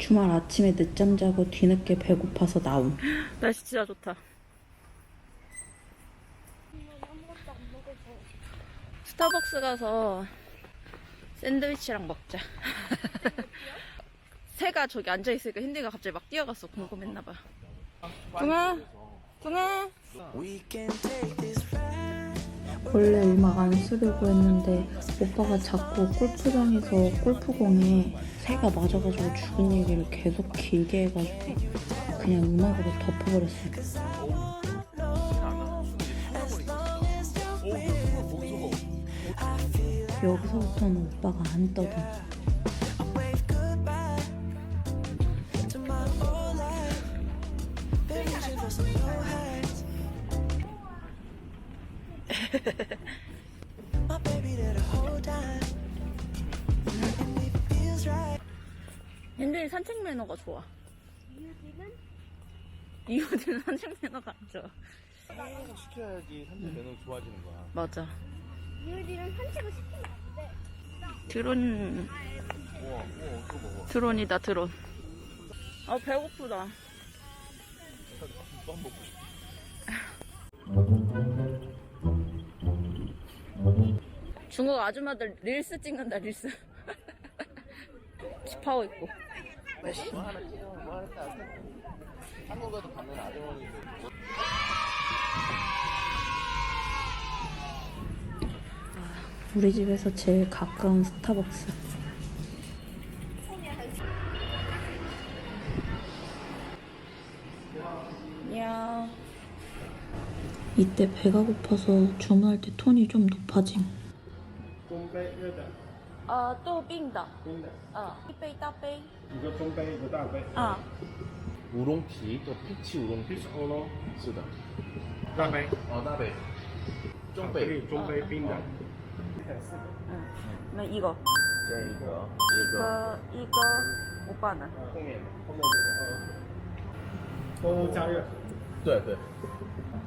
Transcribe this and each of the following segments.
주말 아침에 늦잠 자고 뒤늦게 배고파서 나옴. 날씨 진짜 좋다. 스타벅스 가서 샌드위치랑 먹자. 새가 저기 앉아 있으니까 힌디가 갑자기 막 뛰어갔어. 궁금했나 봐. 둥아, 둥아. 원래 음악 안 쓰려고 했는데 오빠가 자꾸 골프장에서 골프공에 새가 맞아가지고 죽은 얘기를 계속 길게 해가지고 그냥 음악으로 덮어버렸어요. 여기서부터는 오빠가 안 떠도 힌디 산책 매너가 좋아. 이유디는 산책 매너가 안 좋아. 시켜야지 산책 매너 좋아지는 거야. 맞아. 이유리는 산책을 시키면 안 돼. 드론, 우와, 우와, 먹어? 드론이다, 드론. 아, 배고프다. 빵 먹고 싶어. 중국 아줌마들 릴스 찍는다, 릴스. 힙하고 있고. 따. 한국에도 가면 아주머니들. 우리 집에서 제일 가까운 스타벅스. 야. 이때 배가 고파서 주문할 때 톤이 좀 높아짐. 中杯热的， 아, 또 빙다. 冰的， 아, 一杯大杯.一个中杯，一个大杯。 아, 우롱티, 또 피치 우롱티. 欧喽，是的。大杯，哦，大杯。中可以杯。中杯冰的。 나 이거. 这个， 이거, 이거, 오빠는. 后面后面这个，都加热。对对。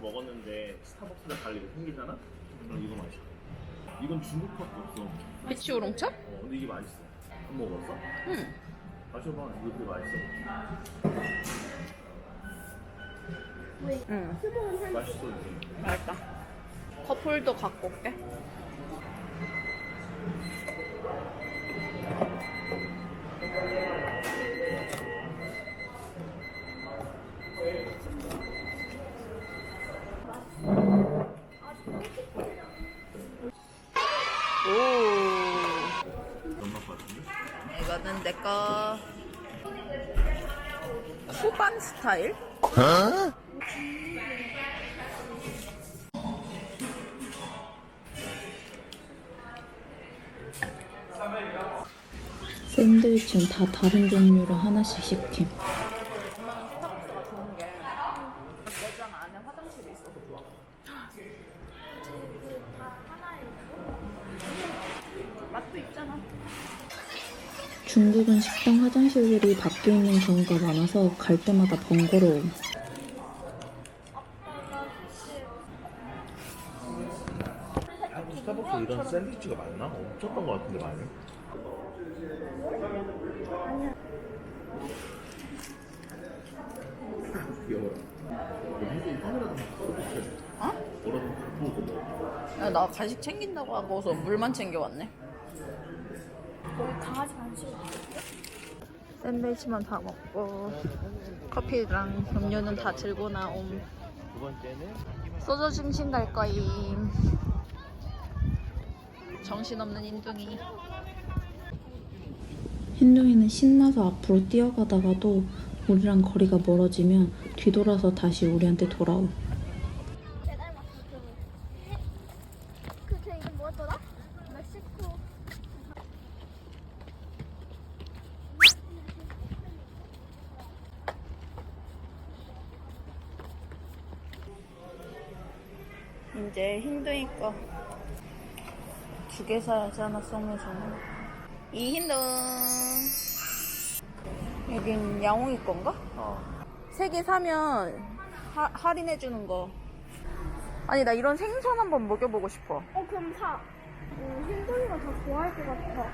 먹었는데 스타벅스가 달리고 생기잖아? 그럼 이거 맛있어. 이건 중국 커피 없어. 피치 우롱차? 어, 근데 이게 맛있어. 안 먹었어? 응. 마셔봐. 이거 되게 맛있어. 응. 맛있어, 이게. 맛있다. 커플도 갖고 올게. 오. 엄마 거 같은데? 이거는 내거 후반 스타일? 샌드위치는 다 다른 종류로 하나씩 시킴. 맛도 있잖아. 중국은 식당 화장실들이 밖에 있는 경우가 많아서 갈 때마다 번거로움. 스타벅스 이런 샌드위치가 많나? 없었던 거 같은데 많이. 귀여워라. 좀 어? 야, 나 간식 챙긴다고 하고서 물만 챙겨왔네. 거기 강아지 간식. 샌드위치만 다 먹고 커피랑 음료는 다 들고 나옴 두 번째는 소주 중심 갈 거임 정신없는 인둥이 흰둥이는 신나서 앞으로 뛰어가다가도 우리랑 거리가 멀어지면 뒤돌아서 다시 우리한테 그. 뭐였더라? 멕시코. 이제 거두개 사야지 하나 썸네잖아 이 흰둥 여긴 양홍이 건가? 어. 세 개 사면 하, 할인해 주는 거 아니 나 이런 생선 한번 먹여보고 싶어 어 그럼 사. 어, 흰둥이가 더 좋아할 것 같아.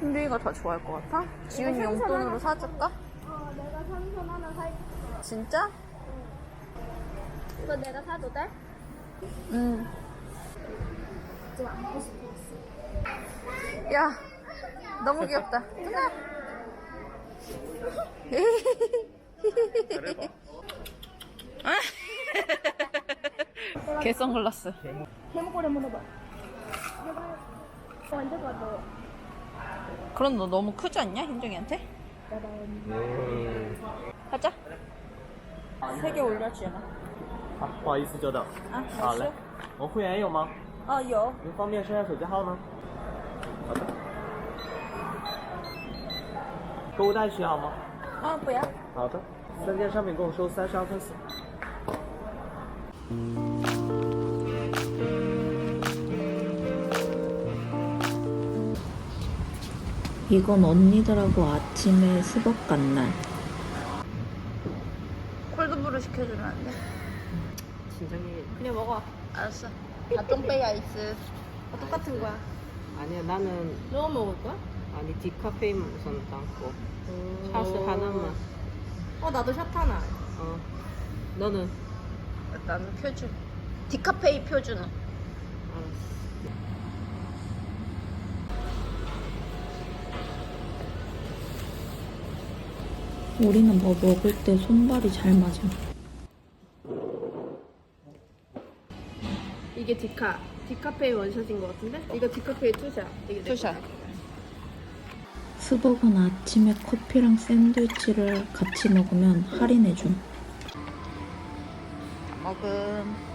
흰둥이가 더 좋아할 것 같아? 지훈이 생선 용돈으로 하나 사줄까? 어 내가 생선 하나 살. 진짜? 이거 내가 사도 돼? 응. 야, 너무 귀엽다. 누나. 개 선글라스. 완전 가도. 그럼 너 너무 크지 않냐, 흰둥이한테? 가자. 세 개 올려주나? 好，不好意思，久等。 아, 好嘞，我们会员有吗？ 아, 여. 您方便设下手机号吗？好的。购物袋需要吗？ 아, 뭐야? 好的。三件商品共收三十二分四。 이건 언니들하고 아침에 스벅 간 날. 그냥 먹어. 알았어. 닭똥배이 아이스. 똑같은 거야. 아니야, 나는 너 먹을 거야? 아니 디카페인 우선 담고 샷을 하나만. 어 나도 샷 하나. 어. 너는 나는 표준. 디카페이 표준. 알았어. 우리는 뭐 먹을 때 손발이 잘 맞아. 이게 디카. 디카페이 원샷인 것 같은데? 이거 디카페이 투샷. 이게 내 투샷. 거야. 스벅은 아침에 커피랑 샌드위치를 같이 먹으면 할인해줌. 먹음.